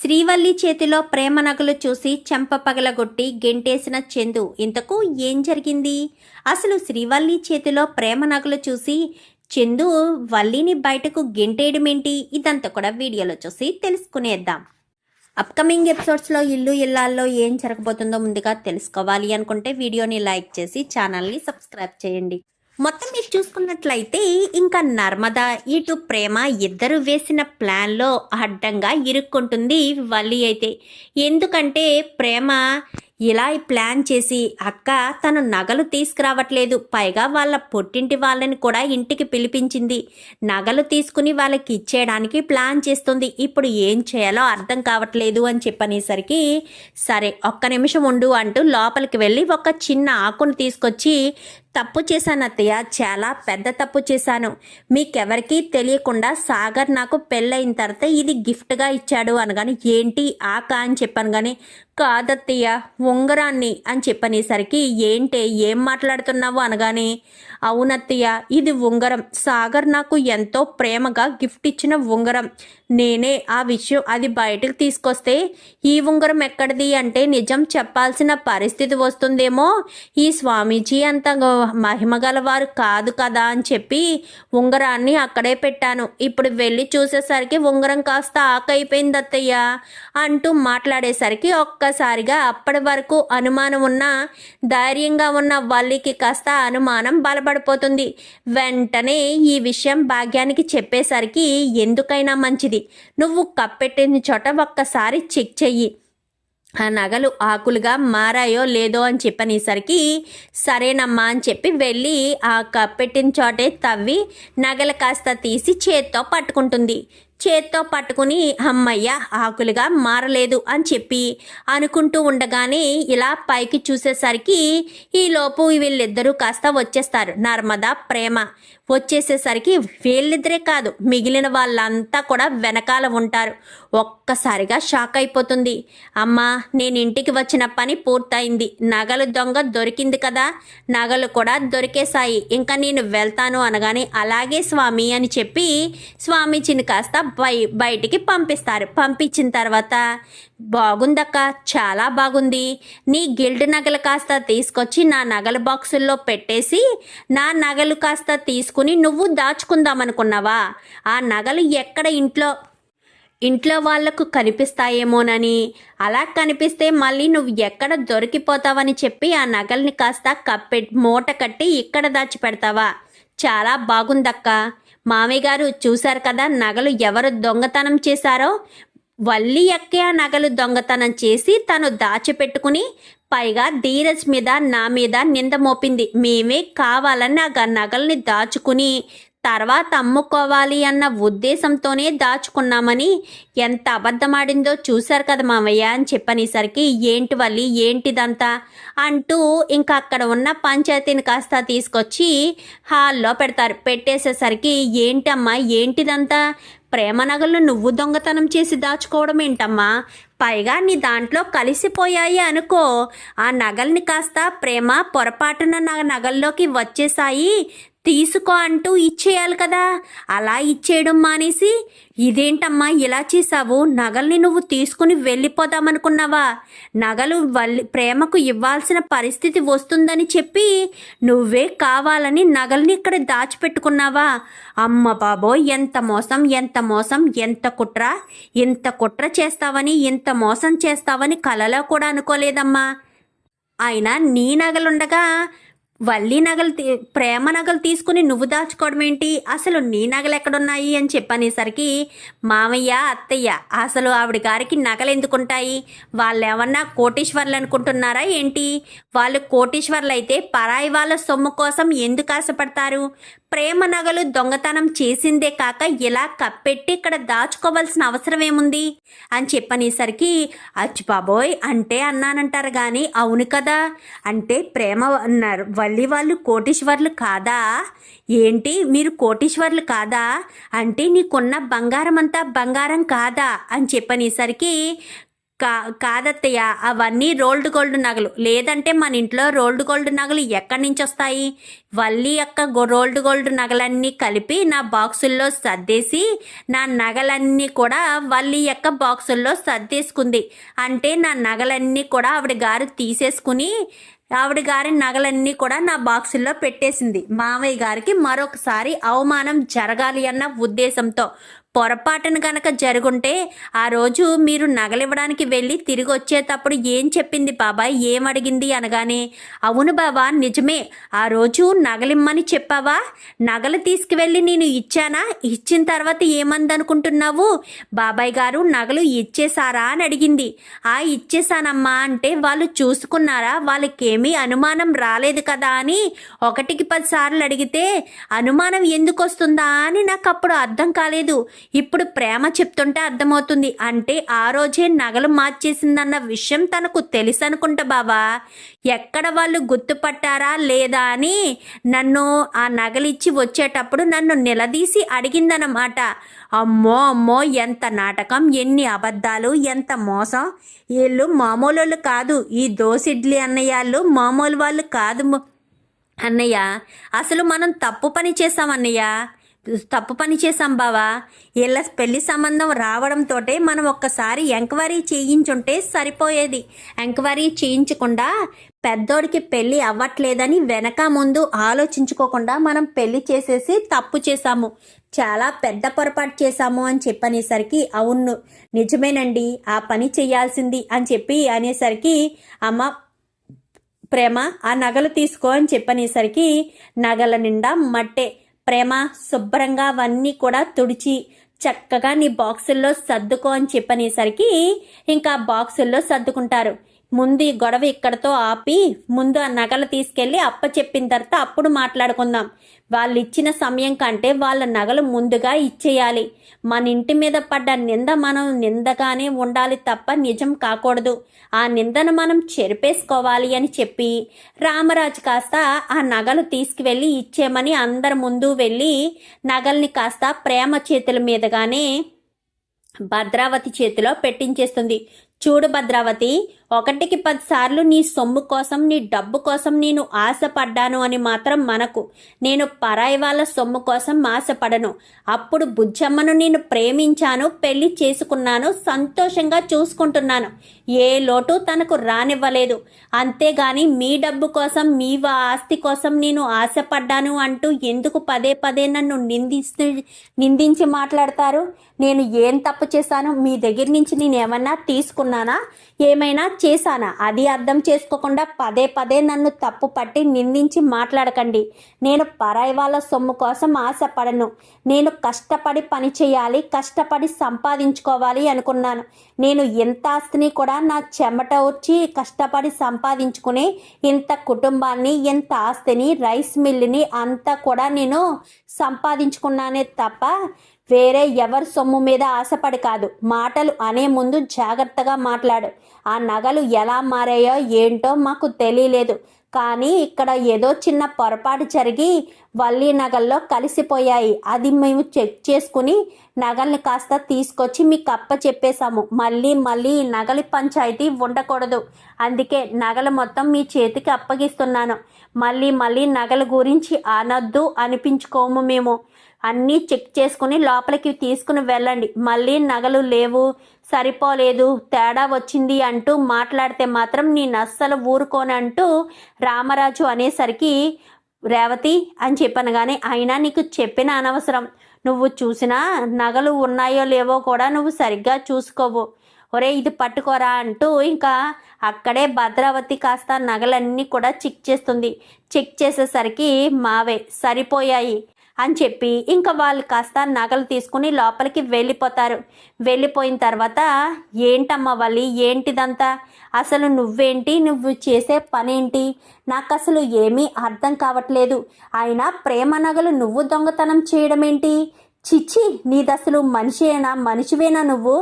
శ్రీవల్లి చేతిలో ప్రేమ నగలు చూసి చెంప పగలగొట్టి గెంటేసిన చందు ఇంతకు ఏం జరిగింది? అసలు శ్రీవల్లి చేతిలో ప్రేమ నగలు చూసి చందు వల్లిని బయటకు గెంటేయడమేంటి? ఇదంతా కూడా వీడియోలో చూసి తెలుసుకునేద్దాం. అప్కమింగ్ ఎపిసోడ్స్లో ఇల్లు ఇల్లాల్లో ఏం జరగబోతుందో ముందుగా తెలుసుకోవాలి అనుకుంటే వీడియోని లైక్ చేసి ఛానల్ని సబ్స్క్రైబ్ చేయండి. మొత్తం మీరు చూసుకున్నట్లయితే ఇంకా నర్మద ఇటు ప్రేమ ఇద్దరు వేసిన ప్లాన్లో అడ్డంగా ఇరుక్కుంటుంది వల్లి అయితే. ఎందుకంటే ప్రేమ ఇలా ప్లాన్ చేసి అక్క తను నగలు తీసుకురావట్లేదు. పైగా వాళ్ళ పొట్టింటి వాళ్ళని కూడా ఇంటికి పిలిపించింది. నగలు తీసుకుని వాళ్ళకి ఇచ్చేయడానికి ప్లాన్ చేస్తుంది. ఇప్పుడు ఏం చేయాలో అర్థం కావట్లేదు అని చెప్పనేసరికి సరే ఒక్క నిమిషం ఉండు అంటూ లోపలికి వెళ్ళి ఒక చిన్న ఆకును తీసుకొచ్చి తప్పు చేశాను అత్తయ్య. చాలా పెద్ద తప్పు చేశాను. మీకెవరికీ తెలియకుండా సాగర్ నాకు పెళ్ళైన తర్వాత ఇది గిఫ్ట్గా ఇచ్చాడు అనగాని ఏంటి ఆక? అని చెప్పాను కానీ కాదత్తయ్య ఉంగరాన్ని అని చెప్పనేసరికి ఏంటే ఏం మాట్లాడుతున్నావు అనగానే అవునత్తయ్య ఇది ఉంగరం. సాగర్ నాకు ఎంతో ప్రేమగా గిఫ్ట్ ఇచ్చిన ఉంగరం. నేనే ఆ విషయం అది బయటకు తీసుకొస్తే ఈ ఉంగరం ఎక్కడిది అంటే నిజం చెప్పాల్సిన పరిస్థితి వస్తుందేమో. ఈ స్వామీజీ అంత మహిమ గలవారు కాదు కదా అని చెప్పి ఉంగరాన్ని అక్కడే పెట్టాను. ఇప్పుడు వెళ్ళి చూసేసరికి ఉంగరం కాస్త ఆకైపోయింది అత్తయ్య అంటూ మాట్లాడేసరికి ఒక్కసారిగా అప్పటి వరకు అనుమానం ఉన్న ధైర్యంగా ఉన్న వల్లికి కాస్త అనుమానం పడిపోతుంది వెంటనే ఈ విషయం భాగ్యానికి చెప్పేసరికి ఎందుకైనా మంచిది. నువ్వు కప్పెట్టిన చోట ఒక్కసారి చెక్ చెయ్యి. ఆ నగలు ఆకులుగా మారాయో లేదో అని చెప్పనేసరికి సరేనమ్మా అని చెప్పి వెళ్ళి ఆ కప్పెట్టిన చోటే తవ్వి నగలు కాస్త తీసి చేత్తో పట్టుకుంటుంది. చేత్తో పట్టుకుని అమ్మయ్య ఆకులుగా మారలేదు అని చెప్పి అనుకుంటూ ఉండగానే ఇలా పైకి చూసేసరికి ఈలోపు వీళ్ళిద్దరూ కాస్త వచ్చేస్తారు. నర్మదా ప్రేమ. వచ్చేసేసరికి వీళ్ళిద్దరే కాదు మిగిలిన వాళ్ళంతా కూడా వెనకాల ఉంటారు. ఒక్కసారిగా షాక్ అయిపోతుంది. అమ్మా నేను ఇంటికి వచ్చిన పని పూర్తయింది. నగలు దొంగ దొరికింది కదా. నగలు కూడా దొరికేశాయి. ఇంకా నేను వెళ్తాను అనగానే అలాగే స్వామి అని చెప్పి స్వామీజీని కాస్త బయ బయటికి పంపిస్తారు. పంపించిన తర్వాత బాగుందక్క చాలా బాగుంది. నీ గిల్డ్ నగలు కాస్త తీసుకొచ్చి నా నగల బాక్సుల్లో పెట్టేసి నా నగలు కాస్త తీసుకు తీసుకుని నువ్వు దాచుకుందామనుకున్నావా? ఆ నగలు ఎక్కడ ఇంట్లో ఇంట్లో వాళ్ళకు కనిపిస్తాయేమోనని? అలా కనిపిస్తే మళ్ళీ నువ్వు ఎక్కడ దొరికిపోతావని చెప్పి ఆ నగల్ని కాస్త కప్పె మూట కట్టి ఇక్కడ దాచిపెడతావా? చాలా బాగుందక్క. మామయ్య గారు చూశారు కదా నగలు ఎవరు దొంగతనం చేశారో? వల్లి ఎక్కే ఆ నగలు దొంగతనం చేసి తను దాచిపెట్టుకుని పైగా ధీరజ్ మీద నా మీద నింద మోపింది. మేమే కావాలని ఆ నగల్ని దాచుకుని తర్వాత అమ్ముకోవాలి అన్న ఉద్దేశంతోనే దాచుకున్నామని ఎంత అబద్ధమాడిందో చూశారు కదా మామయ్య అని చెప్పనేసరికి ఏంటి వల్లి ఏంటిదంతా? అంటూ ఇంకా అక్కడ ఉన్న పంచాయతీని కాస్త తీసుకొచ్చి హాల్లో పెడతారు. పెట్టేసేసరికి ఏంటమ్మా ఏంటిదంతా? ప్రేమ నగలు నువ్వు దొంగతనం చేసి దాచుకోవడం ఏంటమ్మా? పైగా నీ దాంట్లో కలిసిపోయాయి అనుకో. ఆ నగల్ని కాస్త ప్రేమ పొరపాటున నా నగల్లోకి వచ్చేసాయి తీసుకో అంటూ ఇచ్చేయాలి కదా. అలా ఇచ్చేయడం మానేసి ఇదేంటమ్మా ఇలా చేసావు నగల్ని నువ్వు తీసుకుని వెళ్ళిపోదామనుకున్నావా? నగలు వల్లి ప్రేమకు ఇవ్వాల్సిన పరిస్థితి వస్తుందని చెప్పి నువ్వే కావాలని నగల్ని ఇక్కడ దాచిపెట్టుకున్నావా? అమ్మ బాబో ఎంత మోసం ఎంత మోసం ఎంత కుట్ర ఇంత కుట్ర చేస్తావని ఇంత మోసం చేస్తావని కలలో కూడా అనుకోలేదమ్మా. అయినా నీ నగలుండగా వల్లి నగలు ప్రేమ నగలు తీసుకుని నువ్వు దాచుకోవడం ఏంటి? అసలు నీ నగలు ఎక్కడున్నాయి? అని చెప్పనేసరికి మామయ్య అత్తయ్య అసలు ఆవిడ గారికి నగలు ఎందుకుంటాయి? వాళ్ళు ఏమన్నా కోటీశ్వర్లు అనుకుంటున్నారా ఏంటి? వాళ్ళు కోటీశ్వర్లు అయితే పరాయి వాళ్ళ సొమ్ము కోసం ఎందుకు ఆశపడతారు? ప్రేమ నగలు దొంగతనం చేసిందే కాక ఇలా కప్పెట్టి ఇక్కడ దాచుకోవాల్సిన అవసరం ఏముంది? అని చెప్పనేసరికి అచ్చి బాబోయ్ అంటే అన్నానంటారు కానీ అవును కదా? అంటే ప్రేమ అన్నారు వల్లి వాళ్ళు కోటీశ్వర్లు కాదా? ఏంటి మీరు కోటీశ్వర్లు కాదా? అంటే నీకున్న బంగారం అంతా బంగారం కాదా? అని చెప్పనేసరికి కా కాదత్తయ్య అవన్నీ రోల్డ్ గోల్డ్ నగలు. లేదంటే మన ఇంట్లో రోల్డ్ గోల్డ్ నగలు ఎక్కడి నుంచి వస్తాయి? వల్లి యొక్క రోల్డ్ గోల్డ్ నగలన్నీ కలిపి నా బాక్సుల్లో సర్దేసి నా నగలన్నీ కూడా వల్లి యొక్క బాక్సుల్లో సర్దేసుకుంది. అంటే నా నగలన్నీ కూడా ఆవిడ గారు తీసేసుకుని ఆవిడ గారి నగలన్నీ కూడా నా బాక్సుల్లో పెట్టేసింది. మావయ్య గారికి మరొకసారి అవమానం జరగాలి అన్న ఉద్దేశంతో. పొరపాటున గనక జరుగుంటే ఆ రోజు మీరు నగలివ్వడానికి వెళ్ళి తిరిగి వచ్చేటప్పుడు ఏం చెప్పింది బాబాయ్? ఏం అడిగింది అనగానే అవును బాబా నిజమే. ఆ రోజు నగలిమ్మని చెప్పావా? నగలు తీసుకువెళ్ళి నేను ఇచ్చానా? ఇచ్చిన తర్వాత ఏమందనుకుంటున్నావు బాబాయ్ గారు నగలు ఇచ్చేశారా అని అడిగింది. ఆ ఇచ్చేశానమ్మా అంటే వాళ్ళు చూసుకున్నారా? వాళ్ళకేమీ అనుమానం రాలేదు కదా అని ఒకటికి పది సార్లు అడిగితే అనుమానం ఎందుకు వస్తుందా? అని నాకు అప్పుడు అర్థం కాలేదు. ఇప్పుడు ప్రేమ చెప్తుంటే అర్థమవుతుంది. అంటే ఆ రోజే నగలు మార్చేసిందన్న విషయం తనకు తెలుసు అనుకుంటా బావా. ఎక్కడ వాళ్ళు గుర్తుపట్టారా లేదా అని నన్ను ఆ నగలిచ్చి వచ్చేటప్పుడు నన్ను నిలదీసి అడిగిందనమాట అమ్మో అమ్మో ఎంత నాటకం ఎన్ని అబద్ధాలు ఎంత మోసం. వీళ్ళు మామూలు వాళ్ళు కాదు. ఈ దోసిడ్లీ అన్నయ్యాళ్ళు మామూలు వాళ్ళు కాదు అన్నయ్య అసలు మనం తప్పు పని చేసాం తప్పు పని చేసాం బావా. వీళ్ళ పెళ్ళి సంబంధం రావడంతో మనం ఒక్కసారి ఎంక్వైరీ చేయించుంటే సరిపోయేది. ఎంక్వైరీ చేయించకుండా పెద్దోడికి పెళ్ళి అవ్వట్లేదని వెనక ముందు ఆలోచించుకోకుండా మనం పెళ్ళి చేసేసి తప్పు చేశాము. చాలా పెద్ద పొరపాటు చేశాము అని చెప్పనేసరికి అవును. నిజమేనండి ఆ పని చేయాల్సింది అని చెప్పి అనేసరికి అమ్మ ప్రేమ ఆ నగలు తీసుకో అని చెప్పనేసరికి నగల నిండా మట్టే. ప్రేమ శుభ్రంగా అవన్నీ కూడా తుడిచి చక్కగా నీ బాక్సుల్లో సర్దుకో అని చెప్పనేసరికి ఇంకా బాక్సుల్లో సర్దుకుంటారు. ముందు ఈ గొడవ ఇక్కడతో ఆపి ముందు ఆ నగలు తీసుకెళ్ళి అప్ప చెప్పిన తర్వాత అప్పుడు మాట్లాడుకుందాం. వాళ్ళు ఇచ్చిన సమయం కంటే వాళ్ళ నగలు ముందుగా ఇచ్చేయాలి. మన ఇంటి మీద పడ్డ నింద మనం నిందగానే ఉండాలి తప్ప నిజం కాకూడదు. ఆ నిందను మనం చెరిపేసుకోవాలి అని చెప్పి రామరాజు కాస్త ఆ నగలు తీసుకువెళ్ళి ఇచ్చేమని అందరి ముందు వెళ్ళి నగల్ని కాస్త ప్రేమ చేతుల మీదగానే భద్రావతి చేతిలో పెట్టించేస్తుంది. చూడు భద్రావతి ఒకటికి పదిసార్లు నీ సొమ్ము కోసం నీ డబ్బు కోసం నేను ఆశపడ్డాను అని మాత్రం మనకు. నేను పరాయి వాళ్ళ సొమ్ము కోసం ఆశపడను. అప్పుడు బుజ్జమ్మను నేను ప్రేమించాను పెళ్ళి చేసుకున్నాను సంతోషంగా చూసుకుంటున్నాను. ఏ లోటు తనకు రానివ్వలేదు. అంతేగాని మీ డబ్బు కోసం మీ వా- ఆస్తి కోసం నేను ఆశపడ్డాను అంటూ ఎందుకు పదే పదే నన్ను నిందిస్తూ నిందించి మాట్లాడతారు? నేను ఏం తప్పు చేశాను? మీ దగ్గర నుంచి నేను ఏమన్నా తీసుకున్నానా? ఏమైనా చేశానా? అది అర్థం చేసుకోకుండా పదే పదే నన్ను తప్పు పట్టి నిందించి మాట్లాడకండి. నేను పరాయి వాళ్ళ సొమ్ము కోసం ఆశపడను. నేను కష్టపడి పని చేయాలి కష్టపడి సంపాదించుకోవాలి అనుకున్నాను. నేను ఎంత ఆస్తిని కూడా నా చెమట వచ్చి కష్టపడి సంపాదించుకుని ఇంత కుటుంబాన్ని ఇంత ఆస్తిని రైస్ మిల్లుని అంతా కూడా నేను సంపాదించుకున్నానే తప్ప వేరే ఎవరి సొమ్ము మీద ఆశపడి కాదు మాటలు అనే ముందు జాగ్రత్తగా మాట్లాడు. ఆ నగలు ఎలా మారాయో ఏంటో మాకు తెలియలేదు. కానీ ఇక్కడ ఏదో చిన్న పొరపాటు జరిగి వల్లి నగల్లో కలిసిపోయాయి. అది మేము చెక్ చేసుకుని నగల్ని కాస్త తీసుకొచ్చి మీకు అప్ప చెప్పేశాము. మళ్ళీ మళ్ళీ నగలి పంచాయతీ ఉండకూడదు. అందుకే నగలు మొత్తం మీ చేతికి అప్పగిస్తున్నాను. మళ్ళీ మళ్ళీ నగల గురించి అనొద్దు అనిపించుకోము మేము. అన్నీ చెక్ చేసుకుని లోపలికి తీసుకుని వెళ్ళండి. మళ్ళీ నగలు లేవు సరిపోలేదు తేడా వచ్చింది అంటూ మాట్లాడితే మాత్రం నేను అస్సలు ఊరుకోనంటూ రామరాజు అనేసరికి రేవతి అని చెప్పనగానే అయినా నీకు చెప్పిన అనవసరం. నువ్వు చూసినా నగలు ఉన్నాయో లేవో కూడా నువ్వు సరిగ్గా చూసుకోవు. ఒరే ఇది పట్టుకోరా అంటూ ఇంకా అక్కడే భద్రావతి కాస్త నగలన్నీ కూడా చెక్ చేస్తుంది. చెక్ చేసేసరికి మావే సరిపోయాయి. అని చెప్పి ఇంకా వాళ్ళు కాస్త నగలు తీసుకుని లోపలికి వెళ్ళిపోతారు. వెళ్ళిపోయిన తర్వాత ఏంటమ్మా వాళ్ళు ఏంటిదంతా? అసలు నువ్వేంటి? నువ్వు చేసే పనేంటి? నాకు అసలు ఏమీ అర్థం కావట్లేదు. అయినా ప్రేమ నగలు నువ్వు దొంగతనం చేయడం ఏంటి చిచ్చి నీదసలు మనిషేనా? మనిషివేనా నువ్వు?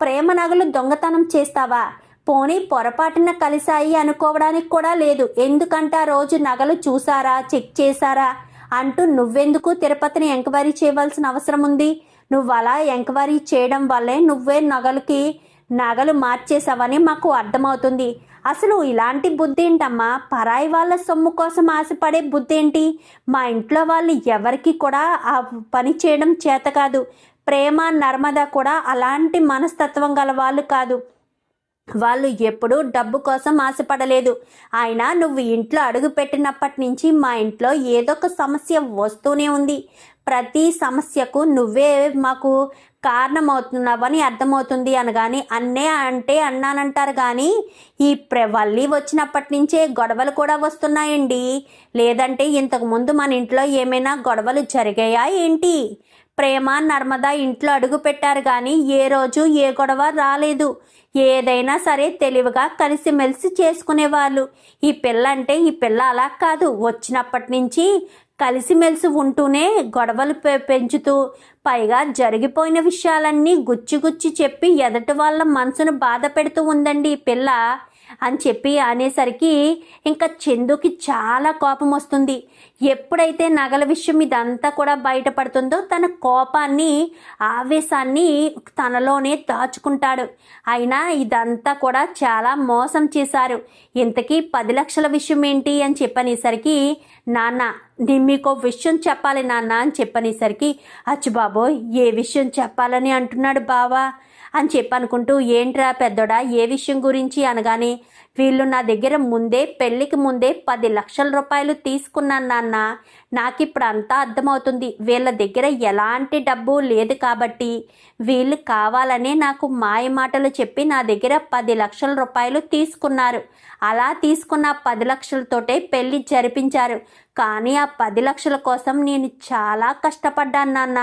ప్రేమ నగలు దొంగతనం చేస్తావా? పోనీ పొరపాటున కలిశాయి అనుకోవడానికి కూడా లేదు. ఎందుకంటే ఆ రోజు నగలు చూసారా? చెక్ చేశారా? అంటూ నువ్వెందుకు తిరుపతిని ఎంక్వైరీ చేయవలసిన అవసరం ఉంది? నువ్వు అలా ఎంక్వైరీ చేయడం వల్లే నువ్వే నగలకి నగలు మార్చేసావని మాకు అర్థమవుతుంది. అసలు ఇలాంటి బుద్ధి ఏంటమ్మా పరాయి వాళ్ళ సొమ్ము కోసం ఆశపడే బుద్ధి ఏంటి మా ఇంట్లో వాళ్ళు ఎవరికి కూడా ఆ పని చేయడం చేత కాదు. ప్రేమ నర్మద కూడా అలాంటి మనస్తత్వం గల వాళ్ళు కాదు. వాళ్ళు ఎప్పుడూ డబ్బు కోసం ఆశపడలేదు. అయినా నువ్వు ఇంట్లో అడుగు పెట్టినప్పటి నుంచి మా ఇంట్లో ఏదో ఒక సమస్య వస్తూనే ఉంది. ప్రతి సమస్యకు నువ్వే మాకు కారణమవుతున్నావని అర్థమవుతుంది అనగాని అన్నే అంటే అన్నానంటారు కానీ ఈ ప్ర వల్లి వచ్చినప్పటి నుంచే గొడవలు కూడా వస్తున్నాయండి. లేదంటే ఇంతకుముందు మన ఇంట్లో ఏమైనా గొడవలు జరిగాయా ఏంటి? ప్రేమ నర్మదా ఇంట్లో అడుగు పెట్టారు కానీ ఏ రోజు ఏ గొడవ రాలేదు. ఏదైనా సరే తెలివిగా కలిసిమెలిసి చేసుకునేవాళ్ళు. ఈ పిల్ల అంటే ఈ పిల్ల అలా కాదు. వచ్చినప్పటి నుంచి కలిసిమెలిసి ఉంటూనే గొడవలు పె- పెంచుతూ పైగా జరిగిపోయిన విషయాలన్నీ గుచ్చి గుచ్చి చెప్పి ఎదటి వాళ్ళ మనసును బాధ పెడుతూ ఉందండి ఈ పిల్ల. అని చెప్పి అనేసరికి ఇంకా చందుకి చాలా కోపం వస్తుంది. ఎప్పుడైతే నగల విషయం ఇదంతా కూడా బయటపడుతుందో తన కోపాన్ని ఆవేశాన్ని తనలోనే దాచుకుంటాడు. అయినా ఇదంతా కూడా చాలా మోసం చేశారు. ఇంతకీ పది లక్షల విషయం ఏంటి అని చెప్పనేసరికి నాన్న నేను మీకు విషయం చెప్పాలి నాన్న అని చెప్పనేసరికి అచ్చు బాబోయ్ ఏ విషయం చెప్పాలని అంటున్నాడు బావా? అని చెప్పి అనుకుంటూ ఏంట్రా పెద్దోడా ఏ విషయం గురించి అనగానే వీళ్ళు నా దగ్గర ముందే పెళ్ళికి ముందే పది లక్షల రూపాయలు తీసుకున్నాను నాన్న. నాకు ఇప్పుడు అంతా అర్థమవుతుంది. వీళ్ళ దగ్గర ఎలాంటి డబ్బు లేదు కాబట్టి వీళ్ళు కావాలనే నాకు మాయ మాటలు చెప్పి నా దగ్గర పది లక్షల రూపాయలు తీసుకున్నారు. అలా తీసుకున్న పది లక్షలతోటే పెళ్ళి జరిపించారు. కానీ ఆ పది లక్షల కోసం నేను చాలా కష్టపడ్డాను నాన్న.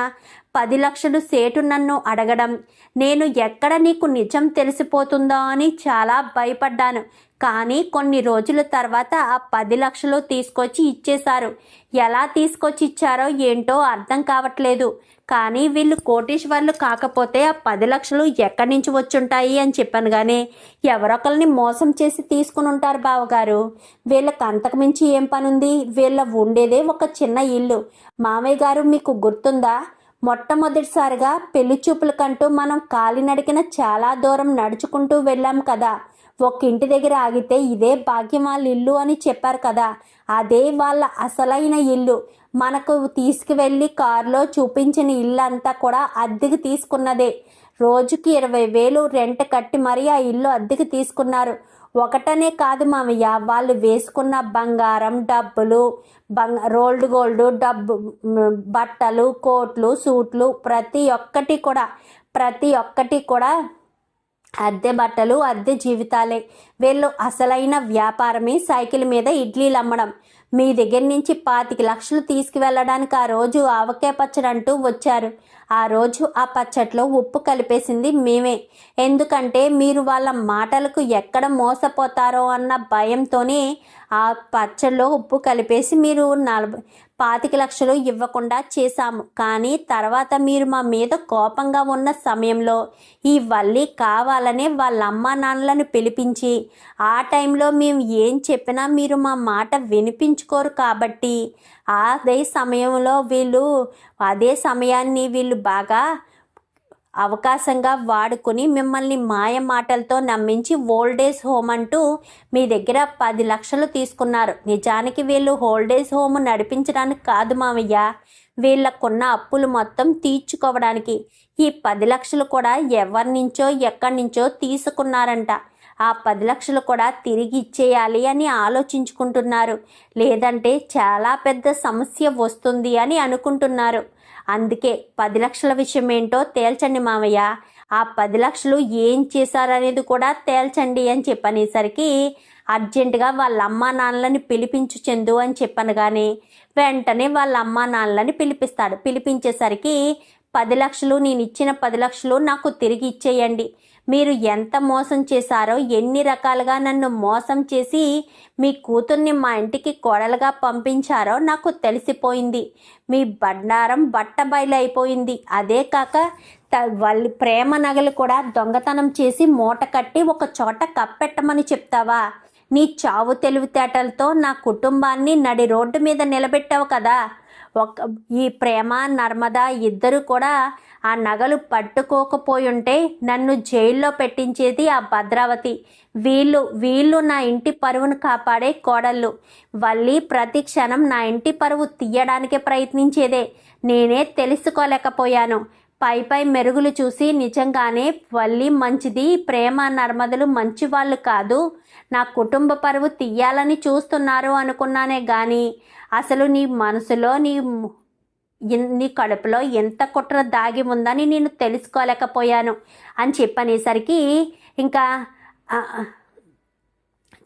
పది లక్షలు సేటు నన్ను అడగడం. నేను ఎక్కడ నీకు నిజం తెలిసిపోతుందో అని చాలా భయపడ్డాను. కానీ కొన్ని రోజుల తర్వాత ఆ పది లక్షలు తీసుకొచ్చి ఇచ్చేశారు. ఎలా తీసుకొచ్చి ఇచ్చారో ఏంటో అర్థం కావట్లేదు. కానీ వీళ్ళు కోటీశ్వర్లు కాకపోతే ఆ పది లక్షలు ఎక్కడి నుంచి వచ్చుంటాయి అని చెప్పాను కానీ ఎవరొకరిని మోసం చేసి తీసుకుని ఉంటారు బావగారు. వీళ్ళకి అంతకుమించి ఏం పని ఉంది వీళ్ళ ఉండేదే ఒక చిన్న ఇల్లు. మామయ్య గారు మీకు గుర్తుందా? మొట్టమొదటిసారిగా పెళ్ళి చూపులకంటూ మనం కాలినడికిన చాలా దూరం నడుచుకుంటూ వెళ్ళాం కదా. ఒక ఇంటి దగ్గర ఆగితే ఇదే భాగ్యం వాళ్ళ ఇల్లు అని చెప్పారు కదా. అదే వాళ్ళ అసలైన ఇల్లు. మనకు తీసుకువెళ్ళి కారులో చూపించిన ఇల్లు అంతా కూడా అద్దెకి తీసుకున్నదే. రోజుకి ఇరవై వేలు రెంట్ కట్టి మరీ ఆ ఇల్లు అద్దెకి తీసుకున్నారు. ఒకటనే కాదు మామయ్య వాళ్ళు వేసుకున్న బంగారం డబ్బులు బంగ రోల్డ్ గోల్డ్ డబ్బు బట్టలు కోట్లు సూట్లు ప్రతి ఒక్కటి కూడా ప్రతి ఒక్కటి కూడా అద్దె బట్టలు అద్దె జీవితాలే. వీళ్ళు అసలైన వ్యాపారమే సైకిల్ మీద ఇడ్లీలు అమ్మడం. మీ దగ్గర నుంచి పాతిక లక్షలు తీసుకువెళ్ళడానికి ఆ రోజు ఆవకాయ పచ్చడి అంటూ వచ్చారు. ఆ రోజు ఆ పచ్చట్లో ఉప్పు కలిపేసింది మేమే. ఎందుకంటే మీరు వాళ్ళ మాటలకు ఎక్కడ మోసపోతారో అన్న భయంతోనే ఆ పచ్చడిలో ఉప్పు కలిపేసి మీరు నలభై పాతిక లక్షలు ఇవ్వకుండా చేశాము. కానీ తర్వాత మీరు మా మీద కోపంగా ఉన్న సమయంలో ఈ వల్లి కావాలనే వాళ్ళ అమ్మ నాన్నలను పిలిపించి ఆ టైంలో మేము ఏం చెప్పినా మీరు మా మాట వినిపించుకోరు కాబట్టి అదే సమయంలో వీళ్ళు అదే సమయాన్ని వీళ్ళు బాగా అవకాశంగా వాడుకుని మిమ్మల్ని మాయ మాటలతో నమ్మించి ఓల్డేజ్ హోమ్ అంటూ మీ దగ్గర పది లక్షలు తీసుకున్నారు. నిజానికి వీళ్ళు ఓల్డేజ్ హోమ్ నడిపించడానికి కాదు మామయ్య. వీళ్ళకున్న అప్పులు మొత్తం తీర్చుకోవడానికి ఈ పది లక్షలు కూడా ఎవరి నుంచో ఎక్కడి నుంచో తీసుకున్నారంట. ఆ పది లక్షలు కూడా తిరిగి ఇచ్చేయాలి అని ఆలోచించుకుంటున్నారు. లేదంటే చాలా పెద్ద సమస్య వస్తుంది అని అనుకుంటున్నారు. అందుకే పది లక్షల విషయం ఏంటో తేల్చండి మామయ్య ఆ పది లక్షలు ఏం చేశారనేది కూడా తేల్చండి అని చెప్పనేసరికి అర్జెంటుగా వాళ్ళ అమ్మా నాన్నలని పిలిపించు చెందు అని చెప్పాను కానీ వెంటనే వాళ్ళ అమ్మా నాన్నలని పిలిపిస్తాడు. పిలిపించేసరికి పది లక్షలు నేను ఇచ్చిన పది లక్షలు నాకు తిరిగి ఇచ్చేయండి. మీరు ఎంత మోసం చేశారో ఎన్ని రకాలుగా నన్ను మోసం చేసి మీ కూతుర్ని మా ఇంటికి కోడలుగా పంపించారో నాకు తెలిసిపోయింది. మీ బండారం బట్ట బయలైపోయింది అదే కాక త- వాళ్ళ ప్రేమ నగలు కూడా దొంగతనం చేసి మూట కట్టి ఒక చోట కప్పెట్టమని చెప్తావా? నీ చావు తెలివితేటలతో నా కుటుంబాన్ని నడి రోడ్డు మీద నిలబెట్టావు కదా. ఒక ఈ ప్రేమ నర్మద ఇద్దరు కూడా ఆ నగలు పట్టుకోకపోయుంటే నన్ను జైల్లో పెట్టించేది ఆ భద్రావతి. వీళ్ళు వీళ్ళు నా ఇంటి పరువును కాపాడే కోడళ్ళు. వల్లి ప్రతి క్షణం నా ఇంటి పరువు తీయడానికే ప్రయత్నించేదే. నేనే తెలుసుకోలేకపోయాను. పై పై మెరుగులు చూసి నిజంగానే వల్లి మంచిది ప్రేమ నర్మదలు మంచి వాళ్ళు కాదు. నా కుటుంబ పరువు తీయాలని చూస్తున్నారు అనుకున్నానే కానీ అసలు నీ మనసులో నీ నీ కడుపులో ఎంత కుట్ర దాగి ఉందని నేను తెలుసుకోలేకపోయాను అని చెప్పనేసరికి ఇంకా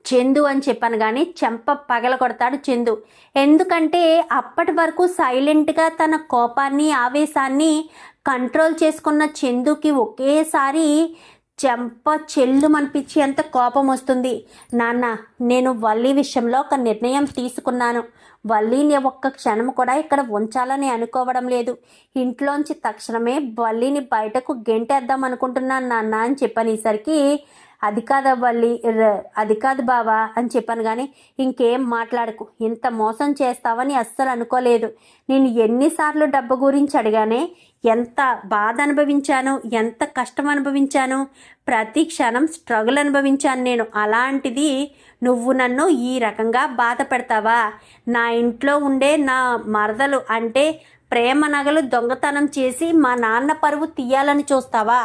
చందు అని చెప్పాను కానీ చెంప పగల కొడతాడు చందు. ఎందుకంటే అప్పటి వరకు సైలెంట్గా తన కోపాన్ని ఆవేశాన్ని కంట్రోల్ చేసుకున్న చందుకి ఒకేసారి చెంప చెల్లు అనిపించి ఎంత కోపం వస్తుంది. నాన్న నేను వల్లి విషయంలో ఒక నిర్ణయం తీసుకున్నాను. వల్లీని ఒక్క క్షణం కూడా ఇక్కడ ఉంచాలని అనుకోవడం లేదు. ఇంట్లోంచి తక్షణమే వల్లీని బయటకు గెంటేద్దాం అనుకుంటున్నాను నాన్న అని చెప్పనేసరికి అది కాదా వల్లి అది కాదు బావా అని చెప్పాను కానీ ఇంకేం మాట్లాడకు ఇంత మోసం చేస్తావని అస్సలు అనుకోలేదు. నేను ఎన్నిసార్లు డబ్బు గురించి అడిగానే ఎంత బాధ అనుభవించాను ఎంత కష్టం అనుభవించాను ప్రతి క్షణం స్ట్రగుల్ అనుభవించాను నేను. అలాంటిది నువ్వు నన్ను ఈ రకంగా బాధ పెడతావా? నా ఇంట్లో ఉండే నా మరదలు అంటే ప్రేమ నగలు దొంగతనం చేసి మా నాన్న పరువు తీయాలని చూస్తావా?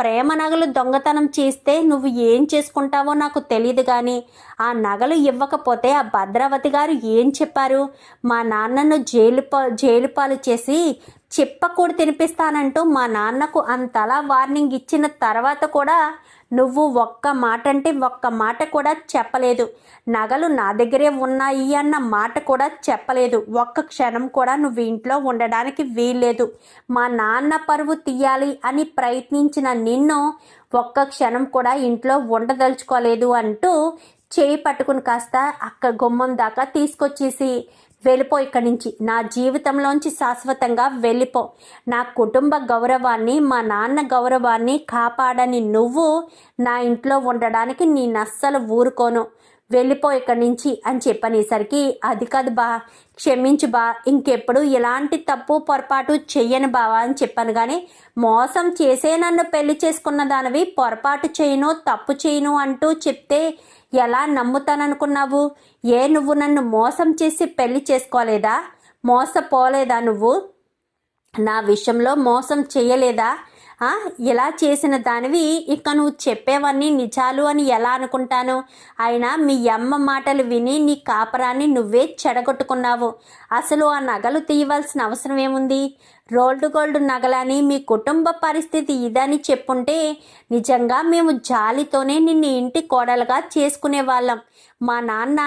ప్రేమ నగలు దొంగతనం చేస్తే నువ్వు ఏం చేసుకుంటావో నాకు తెలియదు కానీ ఆ నగలు ఇవ్వకపోతే ఆ భద్రావతి గారు ఏం చెప్పారు? మా నాన్నను జైలు జైలు పాలు చేసి చెప్పకూడ తినిపిస్తానంటూ మా నాన్నకు అంతలా వార్నింగ్ ఇచ్చిన తర్వాత కూడా నువ్వు ఒక్క మాట అంటే ఒక్క మాట కూడా చెప్పలేదు. నగలు నా దగ్గరే ఉన్నాయి అన్న మాట కూడా చెప్పలేదు. ఒక్క క్షణం కూడా నువ్వు ఇంట్లో ఉండడానికి వీల్లేదు. మా నాన్న పరువు తీయాలి అని ప్రయత్నించిన నిన్ను ఒక్క క్షణం కూడా ఇంట్లో ఉండదలుచుకోలేదు అంటూ చేయి పట్టుకుని కాస్త అక్క గుమ్మం దాకా తీసుకొచ్చేసి వెళ్ళిపో ఇక్కడి నుంచి. నా జీవితంలోంచి శాశ్వతంగా వెళ్ళిపో. నా కుటుంబ గౌరవాన్ని మా నాన్న గౌరవాన్ని కాపాడని నువ్వు నా ఇంట్లో ఉండడానికి నేను అస్సలు ఊరుకోను. వెళ్ళిపో ఇక్కడి నుంచి అని చెప్పనేసరికి అది కాదు బా క్షమించు బా ఇంకెప్పుడు ఎలాంటి తప్పు పొరపాటు చెయ్యను బావా అని చెప్పాను కానీ మోసం చేసే నన్ను పెళ్ళి చేసుకున్న దానివి పొరపాటు చేయను తప్పు చేయను అంటూ చెప్తే ఎలా నమ్ముతాననుకున్నావు? ఏ నువ్వు నన్ను మోసం చేసి పెళ్ళి చేసుకోలేదా? మోసపోలేదా నువ్వు? నా విషయంలో మోసం చేయలేదా ఇలా చేసిన దానివి ఇక నువ్వు చెప్పేవన్నీ నిజాలు అని ఎలా అనుకుంటాను? అయినా మీ అమ్మ మాటలు విని నీ కాపరాన్ని నువ్వే చెడగొట్టుకున్నావు. అసలు ఆ నగలు తీయవలసిన అవసరం ఏముంది? రోల్డ్ గోల్డ్ నగలని మీ కుటుంబ పరిస్థితి ఇదని చెప్పుంటే నిజంగా మేము జాలితోనే నిన్ను ఇంటి కోడలుగా చేసుకునే వాళ్ళం మా నాన్న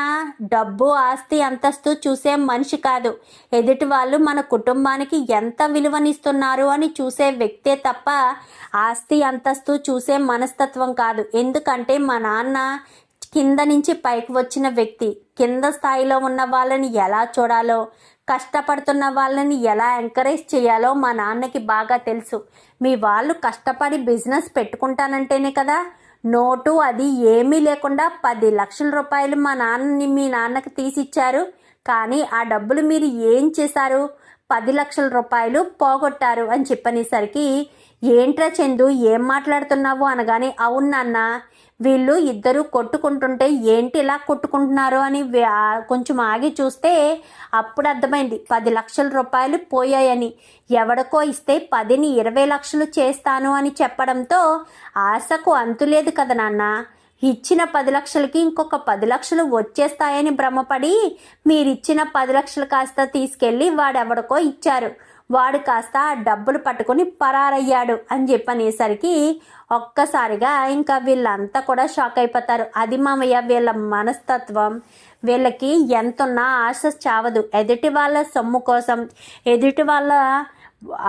డబ్బు ఆస్తి అంతస్తు చూసే మనిషి కాదు. ఎదుటి వాళ్ళు మన కుటుంబానికి ఎంత విలువనిస్తున్నారు అని చూసే వ్యక్తే తప్ప ఆస్తి అంతస్తు చూసే మనస్తత్వం కాదు. ఎందుకంటే మా నాన్న కింద నుంచి పైకి వచ్చిన వ్యక్తి. కింద స్థాయిలో ఉన్న వాళ్ళని ఎలా చూడాలో కష్టపడుతున్న వాళ్ళని ఎలా ఎంకరేజ్ చేయాలో మా నాన్నకి బాగా తెలుసు. మీ వాళ్ళు కష్టపడి బిజినెస్ పెట్టుకుంటానంటేనే కదా నోటు అది ఏమీ లేకుండా పది లక్షల రూపాయలు మా నాన్నని మీ నాన్నకి తీసిచ్చారు. కానీ ఆ డబ్బులు మీరు ఏం చేశారు? పది లక్షల రూపాయలు పోగొట్టారు అని చెప్పనేసరికి ఏంట్రా చందు ఏం మాట్లాడుతున్నావు? అనగానే అవును నాన్న వీళ్ళు ఇద్దరు కొట్టుకుంటుంటే ఏంటి ఇలా కొట్టుకుంటున్నారు అని కొంచెం ఆగి చూస్తే అప్పుడు అర్థమైంది. పది లక్షల రూపాయలు పోయాయని. ఎవడికో ఇస్తే పదిని ఇరవై లక్షలు చేస్తాను అని చెప్పడంతో ఆశకు అంతులేదు కదా నాన్న. ఇచ్చిన పది లక్షలకి ఇంకొక పది లక్షలు వచ్చేస్తాయని భ్రమపడి మీరిచ్చిన పది లక్షలు కాస్త తీసుకెళ్ళి వాడెవడికో ఇచ్చారు. వాడు కాస్త డబ్బులు పట్టుకొని పరారయ్యాడు అని చెప్పనేసరికి ఒక్కసారిగా ఇంకా వీళ్ళంతా కూడా షాక్ అయిపోతారు. అది మామయ్య వీళ్ళ మనస్తత్వం. వీళ్ళకి ఎంతున్నా ఆశ చావదు. ఎదుటి వాళ్ళ సొమ్ము కోసం ఎదుటి వాళ్ళ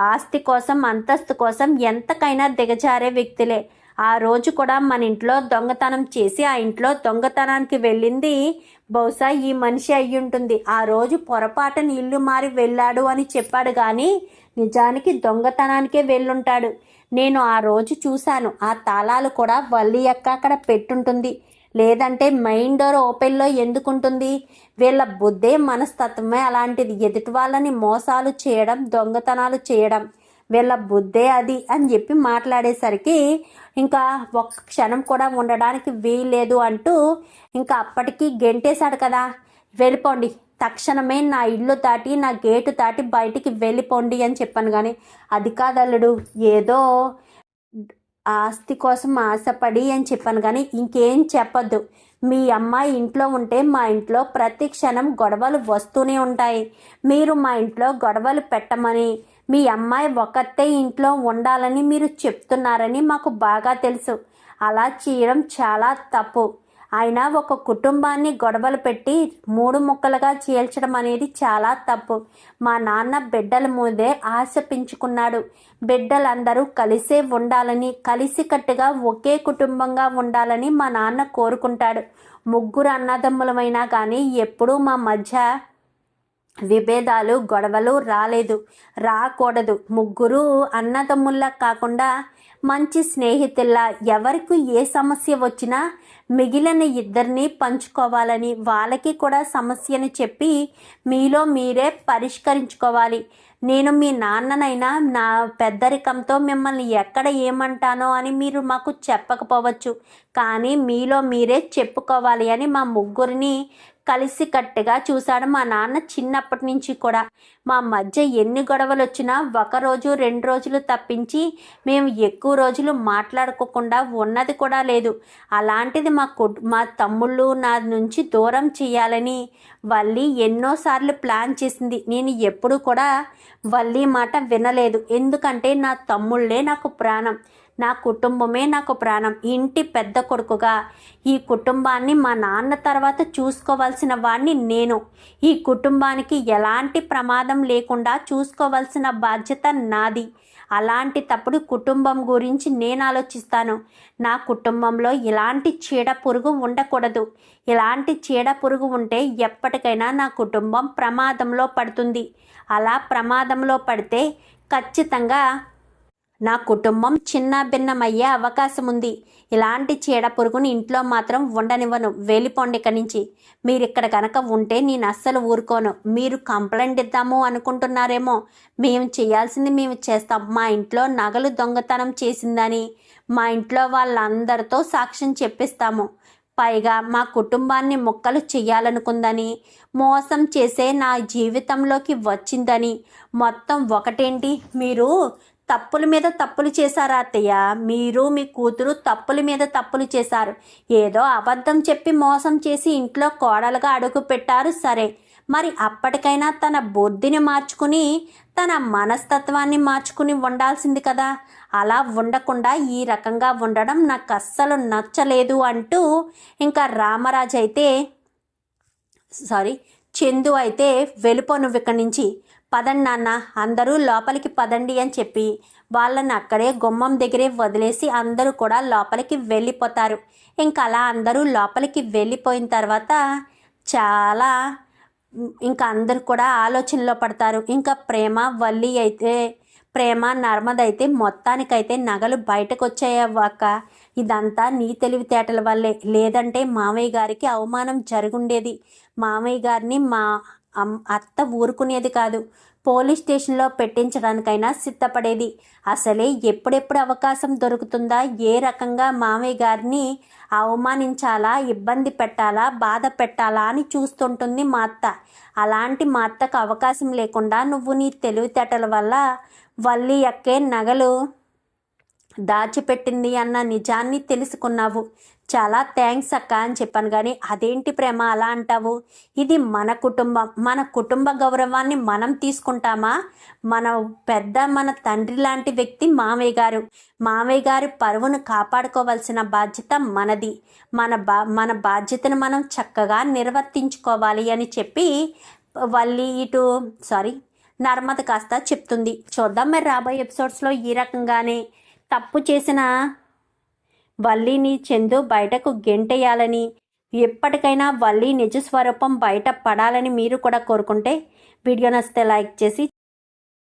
ఆస్తి కోసం అంతస్తు కోసం ఎంతకైనా దిగజారే వ్యక్తులే. ఆ రోజు కూడా మన ఇంట్లో దొంగతనం చేసి ఆ ఇంట్లో దొంగతనానికి వెళ్ళింది బహుశా ఈ మనిషి అయి ఉంటుంది. ఆ రోజు పొరపాటున ఇల్లు మారి వెళ్ళాడు అని చెప్పాడు కానీ నిజానికి దొంగతనానికే వెళ్ళుంటాడు. నేను ఆ రోజు చూశాను. ఆ తాళాలు కూడా వల్లి అక్క అక్కడ పెట్టుంటుంది. లేదంటే మెయిన్ డోర్ ఓపెన్లో ఎందుకుంటుంది? వీళ్ళ బుద్ధే మనస్తత్వమే అలాంటిది. ఎదుటి వాళ్ళని మోసాలు చేయడం దొంగతనాలు చేయడం వీళ్ళ బుద్ధే అది అని చెప్పి మాట్లాడేసరికి ఇంకా ఒక్క క్షణం కూడా ఉండడానికి వీల్లేదు అంటూ ఇంకా అప్పటికి గెంటేశాడు కదా. వెళ్ళిపోండి. తక్షణమే నా ఇల్లు దాటి నా గేటు దాటి బయటికి వెళ్ళిపోండి అని చెప్పాను కానీ అది కాదల్లుడు ఏదో ఆస్తి కోసం ఆశపడి అని చెప్పాను కానీ ఇంకేం చెప్పొద్దు. మీ అమ్మాయి ఇంట్లో ఉంటే మా ఇంట్లో ప్రతి క్షణం గొడవలు వస్తూనే ఉంటాయి. మీరు మా ఇంట్లో గొడవలు పెట్టమని మీ అమ్మాయి ఒకతే ఇంట్లో ఉండాలని మీరు చెప్తున్నారని మాకు బాగా తెలుసు. అలా చేయడం చాలా తప్పు. అయినా ఒక కుటుంబాన్ని గొడవలు పెట్టి మూడు ముక్కలుగా చీల్చడం అనేది చాలా తప్పు. మా నాన్న బిడ్డల ముందే ఆశ పెంచుకున్నాడు. బిడ్డలందరూ కలిసే ఉండాలని కలిసికట్టుగా ఒకే కుటుంబంగా ఉండాలని మా నాన్న కోరుకుంటాడు. ముగ్గురు అన్నదమ్ములమైనా కానీ ఎప్పుడూ మా మధ్య విభేదాలు గొడవలు రాలేదు. రాకూడదు. ముగ్గురు అన్నదమ్ముల్లా కాకుండా మంచి స్నేహితుల్లా. ఎవరికి ఏ సమస్య వచ్చినా మిగిలిన ఇద్దరిని పంచుకోవాలని వాళ్ళకి కూడా సమస్యను చెప్పి మీలో మీరే పరిష్కరించుకోవాలి. నేను మీ నాన్ననైనా నా పెద్దరికంతో మిమ్మల్ని ఎక్కడ ఏమంటానో అని మీరు మాకు చెప్పకపోవచ్చు. కానీ మీలో మీరే చెప్పుకోవాలి అని మా ముగ్గురిని కలిసి కట్టుగా చూశాడు మా నాన్న చిన్నప్పటి నుంచి కూడా. మా మధ్య ఎన్ని గొడవలు వచ్చినా ఒక రోజు రెండు రోజులు తప్పించి మేము ఎక్కువ రోజులు మాట్లాడుకోకుండా ఉన్నది కూడా లేదు. అలాంటిది మా కు మా తమ్ముళ్ళు నా నుంచి దూరం చేయాలని వల్లి ఎన్నోసార్లు ప్లాన్ చేసింది. నేను ఎప్పుడు కూడా వల్లి మాట వినలేదు. ఎందుకంటే నా తమ్ముళ్ళే నాకు ప్రాణం. నా కుటుంబమే నాకు ప్రాణం. ఇంటి పెద్ద కొడుకుగా. ఈ కుటుంబాన్ని మా నాన్న తర్వాత చూసుకోవాల్సిన వాడిని నేను. ఈ కుటుంబానికి ఎలాంటి ప్రమాదం లేకుండా చూసుకోవాల్సిన బాధ్యత నాది. అలాంటి తప్పుడు కుటుంబం గురించి నేను ఆలోచిస్తాను. నా కుటుంబంలో ఇలాంటి చీడ పురుగు ఉండకూడదు. ఇలాంటి చీడ పురుగు ఉంటే ఎప్పటికైనా నా కుటుంబం ప్రమాదంలో పడుతుంది. అలా ప్రమాదంలో పడితే ఖచ్చితంగా నా కుటుంబం చిన్న భిన్నమయ్యే అవకాశం ఉంది ఇలాంటి చీడ పురుగుని ఇంట్లో మాత్రం ఉండనివ్వను. వెళ్ళిపోండి ఇక్కడి నుంచి. మీరు ఇక్కడ కనుక ఉంటే నేను అస్సలు ఊరుకోను. మీరు కంప్లైంట్ ఇద్దాము అనుకుంటున్నారేమో. మేము చేయాల్సింది మేము చేస్తాం. మా ఇంట్లో నగలు దొంగతనం చేసిందని మా ఇంట్లో వాళ్ళందరితో సాక్ష్యం చెప్పిస్తాము. పైగా మా కుటుంబాన్ని మొక్కలు చెయ్యాలనుకుందని మోసం చేసే నా జీవితంలోకి వచ్చిందని. మొత్తం ఒకటేంటి? మీరు తప్పుల మీద తప్పులు చేశారా అత్తయ్య? మీరు మీ కూతురు తప్పుల మీద తప్పులు చేశారు. ఏదో అబద్ధం చెప్పి మోసం చేసి ఇంట్లో కోడలుగా అడుగు పెట్టారు సరే. మరి అప్పటికైనా తన బుద్ధిని మార్చుకుని తన మనస్తత్వాన్ని మార్చుకుని ఉండాల్సింది కదా. అలా ఉండకుండా ఈ రకంగా ఉండడం నాకు అస్సలు నచ్చలేదు అంటూ ఇంకా రామరాజు అయితే సారీ చందు అయితే వెళ్ళిపో నువ్వు ఇక్కడి నుంచి. పదండి నాన్న అందరూ లోపలికి పదండి అని చెప్పి వాళ్ళని అక్కడే గుమ్మం దగ్గరే వదిలేసి అందరూ కూడా లోపలికి వెళ్ళిపోతారు. ఇంకా అలా అందరూ లోపలికి వెళ్ళిపోయిన తర్వాత చాలా ఇంకా అందరూ కూడా ఆలోచనలో పడతారు. ఇంకా ప్రేమ వల్లి అయితే ప్రేమ నర్మద అయితే మొత్తానికైతే నగలు బయటకు వచ్చాయవ్వాక ఇదంతా నీ తెలివితేటల వల్లే. లేదంటే మామయ్య గారికి అవమానం జరుగుండేది. మామయ్య గారిని మా అత్త ఊరుకునేది కాదు. పోలీస్ స్టేషన్లో పెట్టించడానికైనా సిద్ధపడేది. అసలే ఎప్పుడెప్పుడు అవకాశం దొరుకుతుందా ఏ రకంగా మామయ్య గారిని అవమానించాలా ఇబ్బంది పెట్టాలా బాధ పెట్టాలా అని చూస్తుంటుంది మా అత్త. అలాంటి మా అత్తకు అవకాశం లేకుండా నువ్వు నీ తెలివితేటల వల్ల వల్లి ఎక్కే నగలు దాచిపెట్టింది అన్న నిజాన్ని తెలుసుకున్నావు. చాలా థ్యాంక్స్ అక్క అని చెప్పాను కానీ అదేంటి ప్రేమ అలా అంటావు? ఇది మన కుటుంబం. మన కుటుంబ గౌరవాన్ని మనం తీసుకుంటామా? మన పెద్ద మన తండ్రి లాంటి వ్యక్తి మామయ్య గారు. మామయ్య గారి పరువును కాపాడుకోవాల్సిన బాధ్యత మనది. మన బా మన బాధ్యతను మనం చక్కగా నిర్వర్తించుకోవాలి అని చెప్పి వల్లి ఇటు సారీ నర్మద కాస్త చెప్తుంది. చూద్దాం మరి రాబోయే ఎపిసోడ్స్లో ఈ రకంగానే తప్పు చేసిన వల్లిని చందు బయటకు గెంటేయాలని. ఎప్పటికైనా వల్లి నిజ స్వరూపం బయట పడాలని మీరు కూడా కోరుకుంటే వీడియో నచ్చితే లైక్ చేసి